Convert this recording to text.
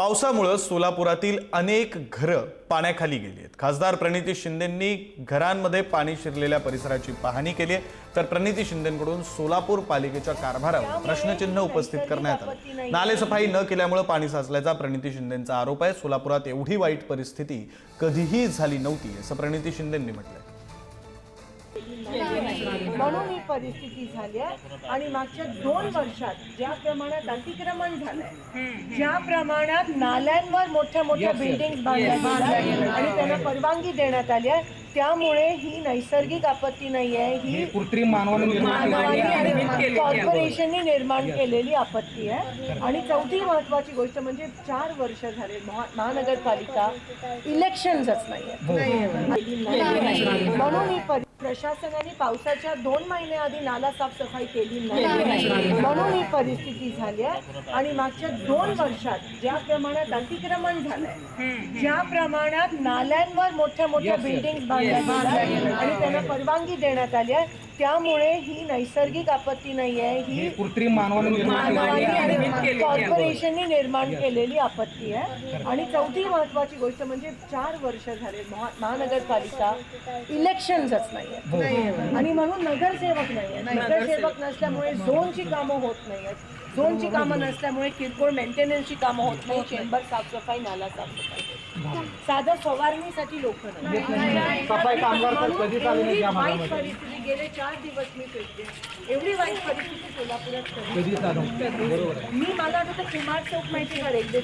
पावसामुळं सोलापुरातील अनेक घरं पाण्याखाली गेली आहेत. खासदार प्रणिती शिंदेंनी घरांमध्ये पाणी शिरलेल्या परिसराची पाहणी केली आहे. तर प्रणिती शिंदेंकडून सोलापूर पालिकेच्या कारभारावर प्रश्नचिन्ह उपस्थित करण्यात आलं. नालेसफाई न केल्यामुळे पाणी साचल्याचा प्रणिती शिंदेंचा आरोप आहे. सोलापुरात एवढी वाईट परिस्थिती कधीही झाली नव्हती असं प्रणिती शिंदेंनी म्हटलंय. म्हणून ही परिस्थिती झाली आहे. आणि मागच्या दोन वर्षात ज्या प्रमाणात अतिक्रमण झालंय ज्या प्रमाणात नाल्यांवर मोठ्या मोठ्या बिल्डिंग बांधल्या आणि त्यांना परवानगी देण्यात आली आहे त्यामुळे ही नैसर्गिक आपत्ती नाही आहे. ही कृत्रिम मानवाने कॉर्पोरेशनने निर्माण केलेली आपत्ती आहे. आणि चौथी महत्वाची गोष्ट म्हणजे चार वर्ष झाले महा- महानगरपालिका इलेक्शनच नाहीये म्हणून ही परि- प्रशासनाने पावसाच्या दोन महिन्याआधी नाला साफसफाई केली नाही. म्हणून ही परिस्थिती झाली आहे. आणि मागच्या दोन वर्षात ज्या प्रमाणात अतिक्रमण झालंय ज्या प्रमाणात नाल्यांवर मोठ्या मोठ्या बिल्डिंग आणि त्यांना परवानगी देण्यात आली आहे. त्यामुळे ही नैसर्गिक आपत्ती नाही आहे ही कृत्रिम मानवाने निर्माण मानवाने केलेली आणि कॉर्पोरेशनने निर्माण केलेली आपत्ती आहे. आणि चौथी महत्वाची गोष्ट म्हणजे चार वर्ष झाले महा- महानगरपालिका इलेक्शनच नाहीये. आणि म्हणून नगरसेवक नाहीये. नगरसेवक नसल्यामुळे झोनची कामं होत नाहीयेत. झोनची कामं नसल्यामुळे किरकोळ मेंटेनन्सची कामं होत नाही. चेंबर साफसफाई नाला साफसफाई. साधं फवारणीसाठी लोक नाही. सफाई कामगार तर कधीच आले नाही एवढी या वाईट भागामध्ये परिस्थिती गेले चार दिवस मी फिरते एवढी वाईट परिस्थिती सोलापुरात कधी कधीच आलो बरोबर आहे. मी मला वाटतं कुमार चौक माहिती का रेल्वे